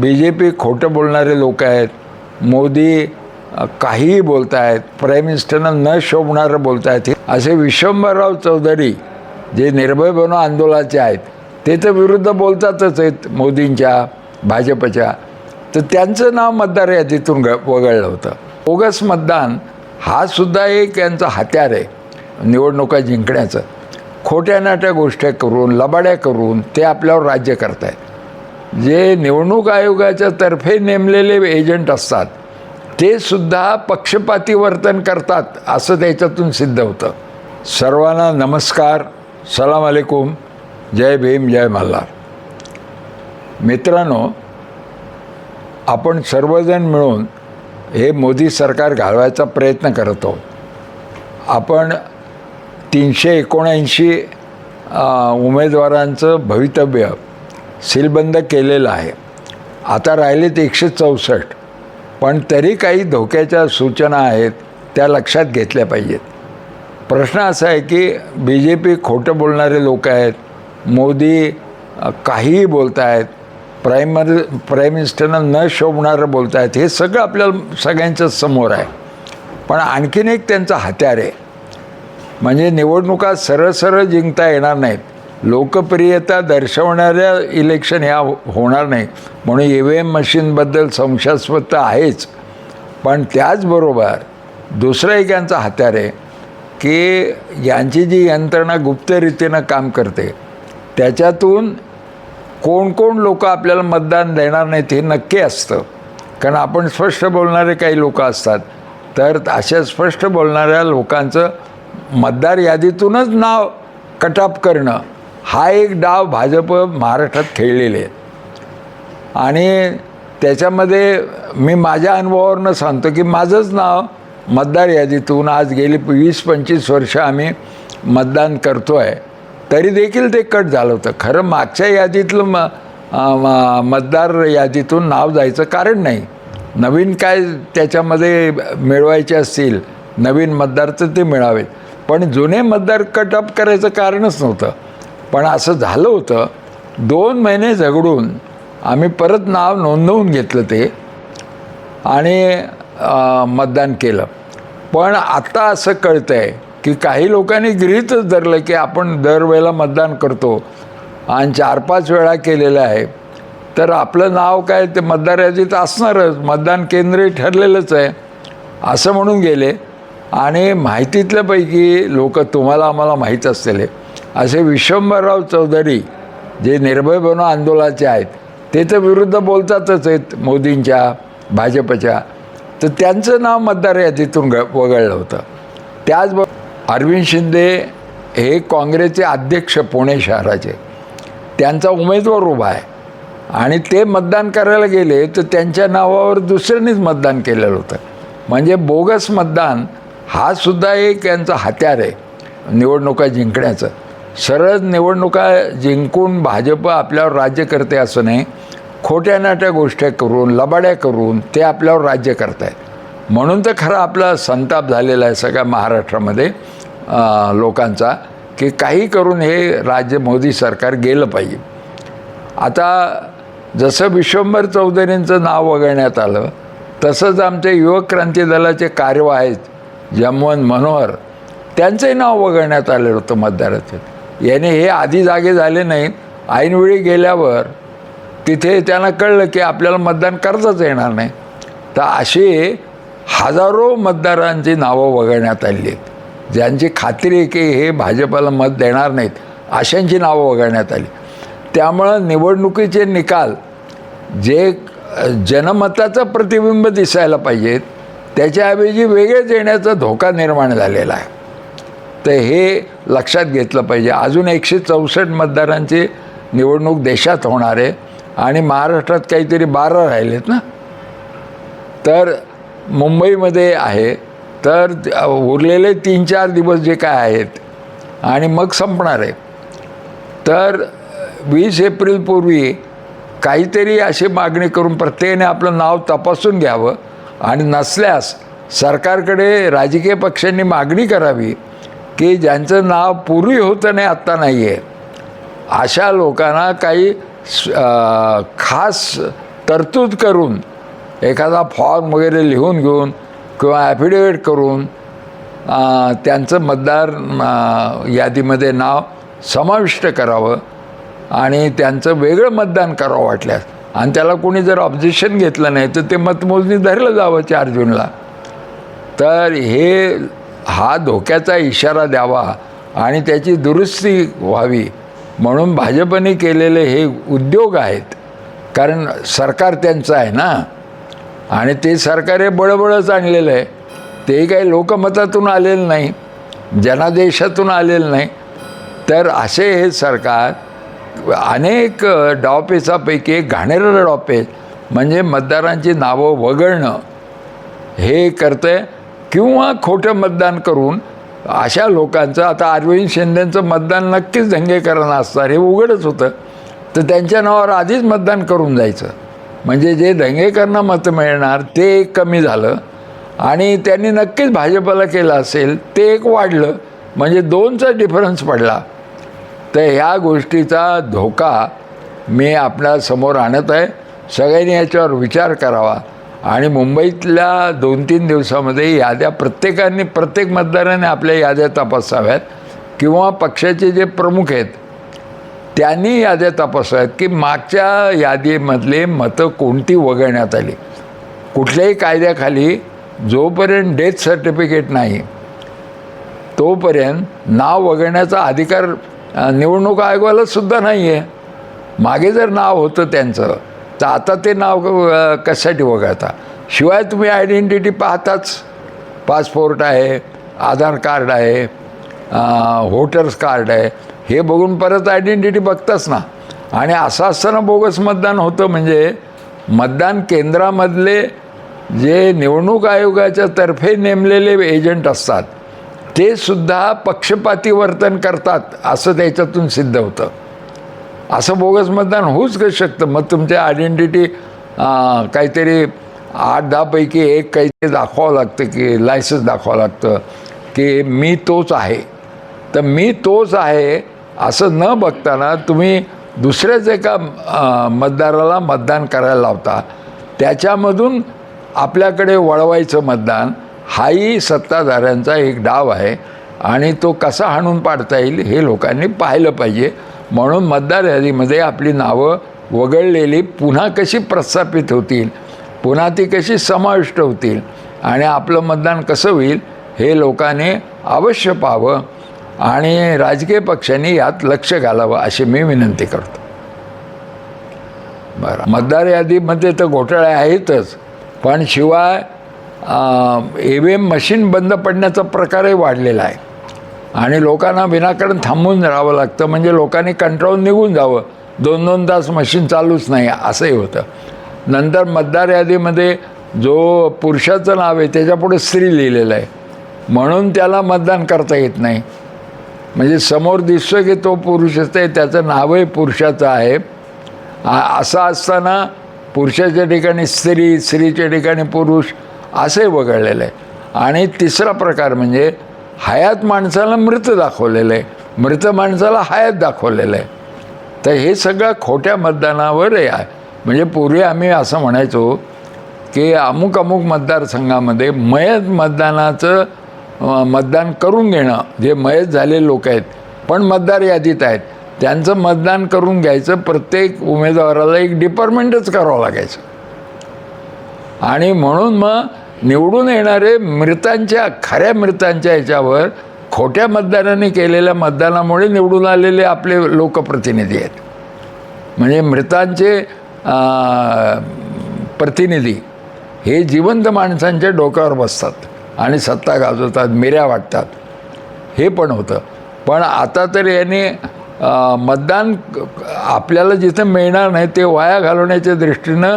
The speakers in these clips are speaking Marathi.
बी जे पी खोटं बोलणारे लोक आहेत. मोदी काहीही बोलत आहेत प्राईम मिनिस्टरना न शोभणारं बोलत आहेत असे विश्वंभरराव चौधरी जे निर्भय बनव आंदोलनाचे आहेत ते तर विरुद्ध बोलतातच आहेत मोदींच्या भाजपच्या. तर त्यांचं नाव मतदार यादीतून ग वगळलं होतं. बोगस मतदान हा सुद्धा एक यांचा हत्यार आहे निवडणुका जिंकण्याचं. खोट्या नाट्या गोष्टी करून लबाड्या करून ते आपल्यावर राज्य करतायत. जे निवडणूक आयोगाच्या तर्फे नेमलेले एजंट असतात ते सुद्धा पक्षपाती वर्तन करतात असं त्याच्यातून सिद्ध होतं. सर्वांना नमस्कार सलाम अलेकुम जय भीम जय मल्हार. मित्रांनो आपण सर्वजण मिळून हे मोदी सरकार घालवायचा प्रयत्न करत आहोत. आपण तीनशे एकोणऐंशी उमेदवारांचं भवितव्य सीलबंद केलेलं आहे. आता राहिलेत एकशे चौसष्ट. पण तरी काही धोक्याच्या सूचना आहेत त्या लक्षात घेतल्या पाहिजेत. प्रश्न असा आहे की बी जे पी खोटं बोलणारे लोक आहेत मोदी काहीही बोलत आहेत प्रायमरी प्राईम मिनिस्टरना न शोभणारं बोलत आहेत हे सगळं आपल्याला सगळ्यांच्याच समोर आहे. पण आणखीन एक त्यांचा हत्यार आहे. म्हणजे निवडणुका सरळ सरळ जिंकता येणार नाहीत. लोकप्रियता दर्शवणाऱ्या इलेक्शन ह्या हो- होणार नाही. म्हणून ई व्ही एम मशीनबद्दल संशयास्पद तर आहेच. पण त्याचबरोबर दुसरं एक यांचा हत्यार आहे की यांची जी यंत्रणा गुप्तरीतीनं काम करते त्याच्यातून कोण कोण लोक आपल्याला मतदान देणार नाहीत हे नक्की असतं. कारण आपण स्पष्ट बोलणारे काही लोक असतात तर अशा स्पष्ट बोलणाऱ्या लोकांचं मतदार यादीतूनच नाव कटाप करणं हा एक डाव भाजप महाराष्ट्रात खेळलेले आहेत. आणि त्याच्यामध्ये मी माझ्या अनुभवावरनं सांगतो की माझंच नाव मतदार यादीतून आज गेली वीस पंचवीस वर्ष आम्ही मतदान करतो आहे तरी देखील ते कट झालं होतं. खरं मागच्या यादीतलं म मतदार यादीतून नाव जायचं कारण नाही. नवीन काय त्याच्यामध्ये मिळवायचे असतील नवीन मतदार तर ते मिळावेत. पण जुने मतदार कट अप करायचं कारणच नव्हतं. पण असं झालं होतं दोन महिने झगडून आम्ही परत नाव नोंदवून घेतलं ते आणि मतदान केलं. पण आत्ता असं कळतं आहे की काही लोकांनी गृहीतच धरलं की आपण दरवेळेला मतदान करतो आणि चार पाच वेळा केलेलं आहे. तर आपलं नाव काय ते मतदार यादीत असणारच मतदान केंद्रही ठरलेलंच आहे असं म्हणून गेले. आणि माहितीतल्यापैकी लोक तुम्हाला आम्हाला माहीत असलेले. असे विश्वंभरराव चौधरी जे निर्भय बनो आंदोलनाचे आहेत ते तर विरुद्ध बोलतातच आहेत मोदींच्या भाजपच्या. तर त्यांचं नाव मतदार यादीतून ग वगळलं होतं. त्याचबरोबर अरविंद शिंदे हे काँग्रेसचे अध्यक्ष पुणे शहराचे. त्यांचा उमेदवार उभा आहे. आणि ते मतदान करायला गेले तर त्यांच्या नावावर दुसऱ्यांनीच मतदान केलेलं होतं. म्हणजे बोगस मतदान हा सुद्धा एक यांचा हत्यार आहे निवडणुका जिंकण्याचं. सरळ निवडणुका जिंकून भाजप आपल्यावर राज्य करते असं नाही. खोट्या नाट्या गोष्टी करून लबाड्या करून ते आपल्यावर राज्य करत आहेत म्हणून तर खरा आपला संताप झालेला आहे सगळ्या महाराष्ट्रामध्ये लोकांचा की काही करून हे राज्य मोदी सरकार गेलं पाहिजे. आता जसं विश्वंभर चौधरींचं नाव वगळण्यात आलं तसंच आमचे युवक क्रांती दलाचे कार्यवाह आहेत जमवन मनोहर त्यांचंही नाव वगळण्यात आलेलं होतं मतदाराचं. याने हे आधी जागे झाले नाहीत. ऐनवेळी गेल्यावर तिथे त्यांना कळलं की आपल्याला मतदान करताच येणार नाही. तर असे हजारो मतदारांची नावं वगळण्यात आली आहेत. ज्यांची खात्री आहे की हे भाजपाला मत देणार नाहीत अशांची नावं वगळण्यात आली. त्यामुळं निवडणुकीचे निकाल जे जनमताचं प्रतिबिंब दिसायला पाहिजेत त्याच्याऐवजी वेगळेच येण्याचा धोका निर्माण झालेला आहे. तर हे लक्षात घेतलं पाहिजे. अजून एकशे चौसष्ट मतदारांची निवडणूक देशात होणार आहे आणि महाराष्ट्रात काहीतरी बारा राहिलेत ना? तर मुंबईमध्ये आहे. तर उरलेले तीन चार दिवस जे काय आहेत आणि मग संपणार आहे. तर वीस एप्रिलपूर्वी काहीतरी अशी मागणी करून प्रत्येकाने आपलं नाव तपासून घ्यावं आणि नसल्यास सरकारकडे राजकीय पक्षांनी मागणी करावी की ज्यांचं नाव पूर्वी होतं नाही आत्ता नाही आहे अशा लोकांना काही खास तरतूद करून एखादा फॉर्म वगैरे लिहून घेऊन किंवा ॲफिडेविट करून त्यांचं मतदार यादीमध्ये नाव समाविष्ट करावं आणि त्यांचं वेगळं मतदान करावं वाटल्यास. आणि त्याला कोणी जर ऑब्जेक्शन घेतलं नाही तर ते मतमोजणी धरलं जावं चार जूनला. तर हे हा धोक्याचा इशारा द्यावा आणि त्याची दुरुस्ती व्हावी म्हणून भाजपने केलेले हे उद्योग आहेत. कारण सरकार त्यांचं आहे ना? आणि ते सरकार हे बळबळच आणलेलं आहे. ते काही लोकमतातून आलेलं नाही जनादेशातून आलेलं नाही. तर असे हे सरकार अनेक डावपेचापैकी एक घाणेरडं डावपेच म्हणजे मतदारांची नावं वगळणं हे करतं आहे किंवा खोटं मतदान करून अशा लोकांचं आता अरविंद शिंदेचं मतदान नक्कीच दंगेकरण असणार हे उघडच होतं. तर त्यांच्या नावावर आधीच मतदान करून जायचं. म्हणजे जे दंगेकरणं मतं मिळणार ते एक कमी झालं. आणि त्यांनी नक्कीच भाजपला केलं असेल ते एक वाढलं. म्हणजे दोनचा डिफरन्स पडला. तर ह्या गोष्टीचा धोका मी आपल्यासमोर आणत आहे. सगळ्यांनी याच्यावर विचार करावा. आणि मुंबईतल्या दोन तीन दिवसामध्ये याद्या प्रत्येकाने प्रत्येक मतदाराने आपल्या याद्या तपासाव्यात. किंवा पक्षाचे जे प्रमुख आहेत त्यांनी याद्या तपासाव्यात की मागच्या यादीमधले मतं कोणती वगळण्यात आली. कुठल्याही कायद्याखाली जोपर्यंत डेथ सर्टिफिकेट नाही तोपर्यंत नाव वगळण्याचा अधिकार निवडणूक आयोगाला सुद्धा नाही आहे मागे जर नाव होतं त्यांचं तर आता ते नाव कशासाठी वगळता? शिवाय तुम्ही आयडेंटिटी पाहताच. पासपोर्ट आहे आधार कार्ड आहे व्होटर्स कार्ड आहे. हे बघून परत आयडेंटिटी बघताच ना. आणि असं असताना बोगस मतदान होतं म्हणजे मतदान केंद्रामधले जे निवडणूक आयोगाच्या तर्फे नेमलेले एजंट असतात ते सुद्धा पक्षपाती वर्तन करतात असं त्याच्यातून सिद्ध होतं. असं बोगस मतदान होऊच करू शकतं? मग तुमच्या आयडेंटिटी काहीतरी आठ दहापैकी एक काहीतरी दाखवावं लागतं की लायसन्स दाखवावं लागतं की मी तोच आहे. तर मी तोच आहे असं न बघताना तुम्ही दुसऱ्याच एका मतदाराला मतदान करायला लावता. त्याच्यामधून आपल्याकडे वळवायचं मतदान हाही सत्ताधाऱ्यांचा एक डाव आहे आणि तो कसा हाणून पाडता येईल हे लोकांनी पाहिलं पाहिजे. म्हणून मतदार यादीमध्ये आपली नावं वगळलेली पुन्हा कशी प्रस्थापित होतील पुन्हा ती कशी समाविष्ट होतील आणि आपलं मतदान कसं होईल हे लोकांनी अवश्य पाहावं आणि राजकीय पक्षांनी यात लक्ष घालावं अशी मी विनंती करतो. बरं मतदार यादीमध्ये तर घोटाळे आहेतच पण शिवाय ई व्ही एम मशीन बंद पडण्याचा प्रकारही वाढलेला आहे. आणि लोकांना विनाकारण थांबून राहावं लागतं. म्हणजे लोकांनी कंट्रोल निघून जावं. दोन दोन तास मशीन चालूच नाही. असंही होतं. नंतर मतदार यादीमध्ये जो पुरुषाचं नाव आहे त्याच्यापुढे स्त्री लिहिलेलं आहे. म्हणून त्याला मतदान करता येत नाही. म्हणजे समोर दिसतोय की तो पुरुषच आहे त्याचं नावही पुरुषाचं आहे. असं असताना पुरुषाच्या ठिकाणी स्त्री स्त्रीच्या ठिकाणी पुरुष असंही वगळलेलं आहे. आणि तिसरा प्रकार म्हणजे हयात माणसाला मृत दाखवलेलं आहे मृत माणसाला हयात दाखवलेलं आहे तर हे सगळं खोट्या मतदानावर आहे. म्हणजे पूर्वी आम्ही असं म्हणायचो की अमुक अमुक मतदारसंघामध्ये मयत मतदानाचं मतदान करून घेणं. जे मयत झालेले लोक आहेत पण मतदार यादीत आहेत. त्यांचं मतदान करून घ्यायचं प्रत्येक उमेदवाराला एक डिपार्टमेंटच करावं लागायचं. आणि म्हणून मग निवडून येणारे मृतांच्या खऱ्या मृतांच्या ह्याच्यावर खोट्या मतदारांनी केलेल्या मतदानामुळे निवडून आलेले आपले लोकप्रतिनिधी आहेत. म्हणजे मृतांचे प्रतिनिधी हे जिवंत माणसांच्या डोक्यावर बसतात आणि सत्ता गाजवतात मिऱ्या वाटतात. हे पण होतं. पण आता तर याने मतदान आपल्याला जिथं मिळणार नाही ते वाया घालवण्याच्या दृष्टीनं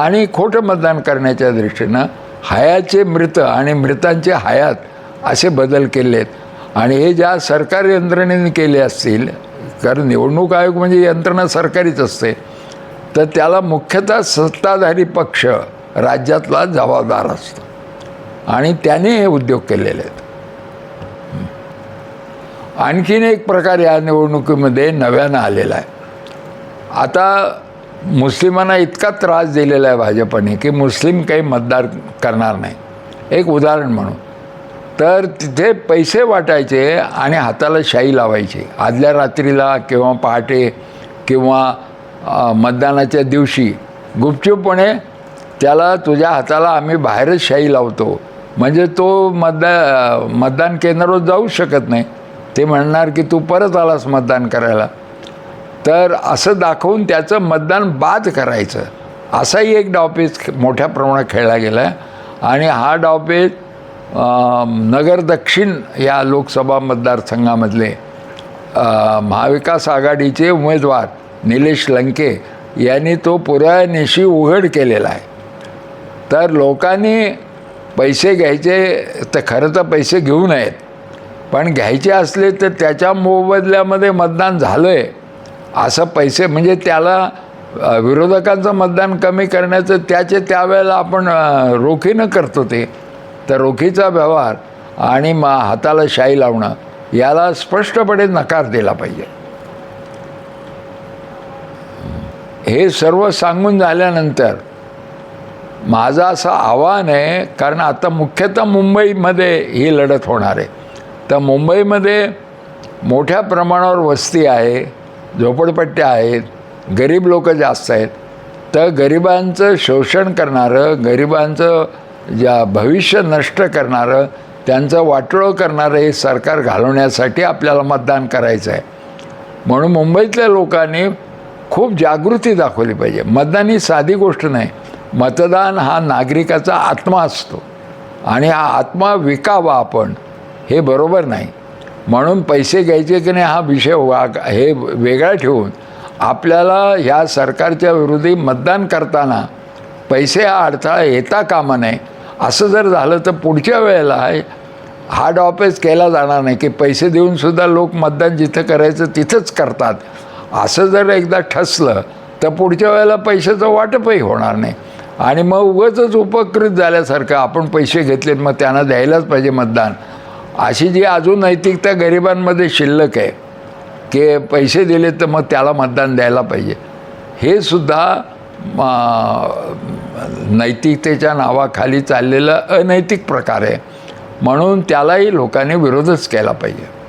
आणि खोटं मतदान करण्याच्या दृष्टीनं हयाचे मृत आणि मृतांचे हयात असे बदल केले आहेत आणि हे ज्या सरकारी यंत्रणेने केले असतील कारण निवडणूक आयोग म्हणजे यंत्रणा सरकारीच असते तर त्याला मुख्यतः सत्ताधारी पक्ष राज्यातला जबाबदार असतो. आणि त्याने हे उद्योग केलेले आहेत. आणखीन एक प्रकार या निवडणुकीमध्ये नव्यानं आलेला आहे. आता मुस्लिमांना इतका त्रास दिलेला आहे भाजपने की मुस्लिम काही मतदार करणार नाही. एक उदाहरण म्हणून तर तिथे पैसे वाटायचे आणि हाताला शाई लावायची. आदल्या रात्रीला किंवा पहाटे किंवा मतदानाच्या दिवशी गुपचूपपणे त्याला तुझ्या हाताला आम्ही बाहेरच शाई लावतो. म्हणजे तो मतदा मतदान केंद्रावर जाऊ शकत नाही. ते म्हणणार की तू परत आलास मतदान करायला. तर असं दाखवून त्याचं मतदान बाद करायचं. असाही एक डावपेच मोठ्या प्रमाणात खेळला गेला आहे आणि हा डावपेच नगर दक्षिण या लोकसभा मतदारसंघामधले महाविकास आघाडीचे उमेदवार निलेश लंके यांनी तो पुरानिशी उघड केलेला आहे. तर लोकांनी पैसे घ्यायचे तर खरं तर पैसे घेऊ नयेत. पण घ्यायचे असले तर त्याच्या मोबदल्यामध्ये मतदान झालं आहे असं पैसे म्हणजे त्याला विरोधकांचं मतदान कमी करण्याचं त्याचे त्यावेळेला आपण रोखीनं करतो ते. तर रोखीचा व्यवहार आणि मा हाताला शाई लावणं याला स्पष्टपणे नकार दिला पाहिजे. हे सर्व सांगून झाल्यानंतर माझं असं आव्हान आहे कारण आता मुख्यतः मुंबईमध्ये ही लढत होणार आहे. तर मुंबईमध्ये मोठ्या प्रमाणावर वस्ती आहे. झोपडपट्ट्या आहेत गरीब लोक जास्त आहेत. तर गरिबांचं शोषण करणारं गरिबांचं ज्या भविष्य नष्ट करणारं त्यांचं वाटोळं करणारं हे सरकार घालवण्यासाठी आपल्याला मतदान करायचं आहे. म्हणून मुंबईतल्या लोकांनी खूप जागृती दाखवली पाहिजे. मतदान ही साधी गोष्ट नाही. मतदान हा नागरिकाचा आत्मा असतो. आणि हा आत्मा विकावा आपण हे बरोबर नाही. म्हणून पैसे घ्यायचे की नाही हा विषय वाग हे वेगळा ठेवून आपल्याला ह्या सरकारच्या विरोधी मतदान करताना पैसे हा अडथळा येता कामा नये. असं जर झालं तर पुढच्या वेळेला हा डॉपेज केला जाणार नाही की पैसे देऊनसुद्धा लोक मतदान जिथं करायचं तिथंच करतात. असं जर एकदा ठसलं तर पुढच्या वेळेला पैशाचं वाटपही होणार नाही. आणि मग उगाचच उपकृत झाल्यासारखं आपण पैसे घेतलेत मग त्यांना द्यायलाच पाहिजे मतदान. अशी जी अजून नैतिकता गरिबांमध्ये शिल्लक आहे की पैसे दिले तर मग त्याला मतदान द्यायला पाहिजे. हे सुद्धा नैतिकतेच्या नावाखाली चाललेलं अनैतिक प्रकार आहे. म्हणून त्यालाही लोकांनी विरोधच केला पाहिजे.